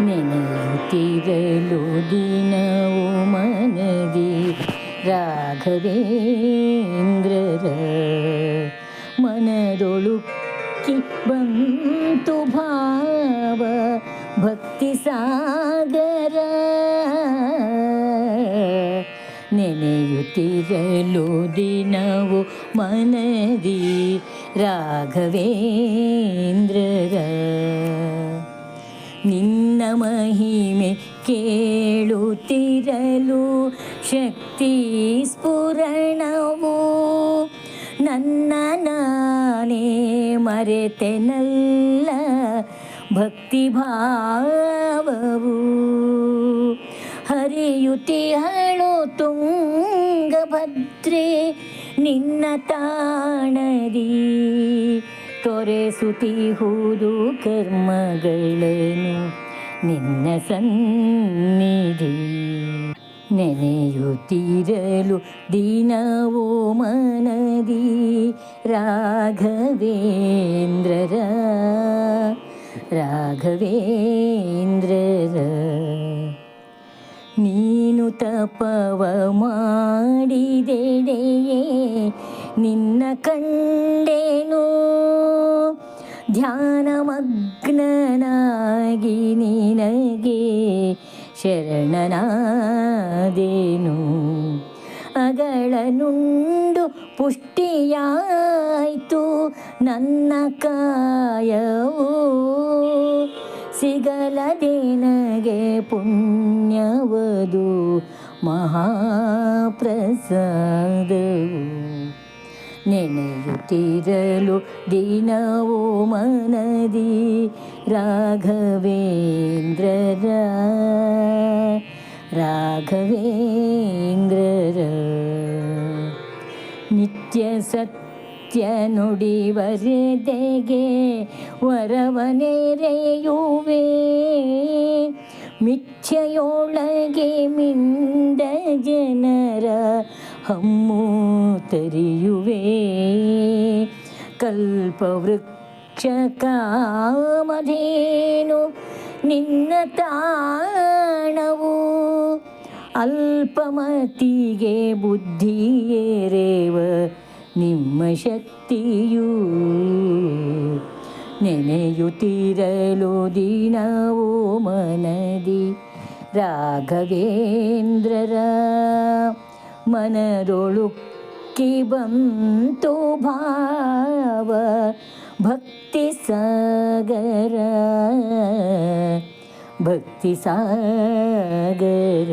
ನೆನೆಯುತ್ತಿರಲು ದಿನವು ಮನದಿ ರಾಘವೇಂದ್ರರ ಮನದೊಳುಕಿ ಬಂತು ಭಾವ ಭಕ್ತಿ ಸಾಗರ. ನೆನೆಯುತ್ತಿರಲು ದಿನವು ಮನದಿ ರಾಘವೇಂದ್ರರ ಮಹಿಮೆ ಕೇಳುತ್ತಿರಲು ಶಕ್ತಿ ಸ್ಫುರಣವು ನನ್ನ ನಾನೇ ಮರೆತೆನಲ್ಲ ಭಕ್ತಿ ಭಾವವು ಹರಿಯುತಿಹಳು ತುಂಗಭದ್ರೆ ನಿನ್ನ ತಾಣದಿ. ತೊರೆಸುತ್ತಿಹುದು ಕರ್ಮಗಳನ್ನು ನಿನ್ನ ಸನ್ನಿಧಿ ನೆನೆಯುತ್ತಿರಲು ದಿನವೋ ಮನದಿ ರಾಘವೇಂದ್ರರ ರಾಘವೇಂದ್ರರ. ನೀನು ತಪವ ಮಾಡಿದೆಡೆಯೇ ನಿನ್ನ ಕಂಡೆನು ಧ್ಯಾನಮಗ್ನನಾಗಿ ನಿನಗೆ ಶರಣನಾದೇನು. ಅಗಳನುಂಡು ಪುಷ್ಟಿಯಾಯಿತು ನನ್ನ ಕಾಯವು. ಸಿಗಲದೇನಗೆ ಪುಣ್ಯವದು ಮಹಾಪ್ರಸಾದವು. ನೆನೆಯುತ್ತಿರಲು ದಿನವೋ ಮನದಿ ರಾಘವೇಂದ್ರರ. ರಾಘವೇಂದ್ರರ. ನಿತ್ಯ ಸತ್ಯ ನುಡಿವರೆದೆಗೆ ವರವನೆರೆಯುವೆ. ಮಿಥ್ಯೆಯೊಳಗೆ ಮಿಂದ ಜನರ ಹಮ್ಮು ತೆರೆಯುವೆ. ಕಲ್ಪವೃಕ್ಷ ಕಾಮಧೇನು ನಿನ್ನ ತಾಣವು. ಅಲ್ಪಮತಿಗೆ ಬುದ್ಧಿಯೇರೇವ ನಿಮ್ಮ ಶಕ್ತಿಯು. ನೆನೆಯುತ್ತಿರಲು ದಿನವೋ ಮನದಿ ರಾಘವೇಂದ್ರರ मनरोडु किं तु भाव भक्तिसगर। भक्तिसगर।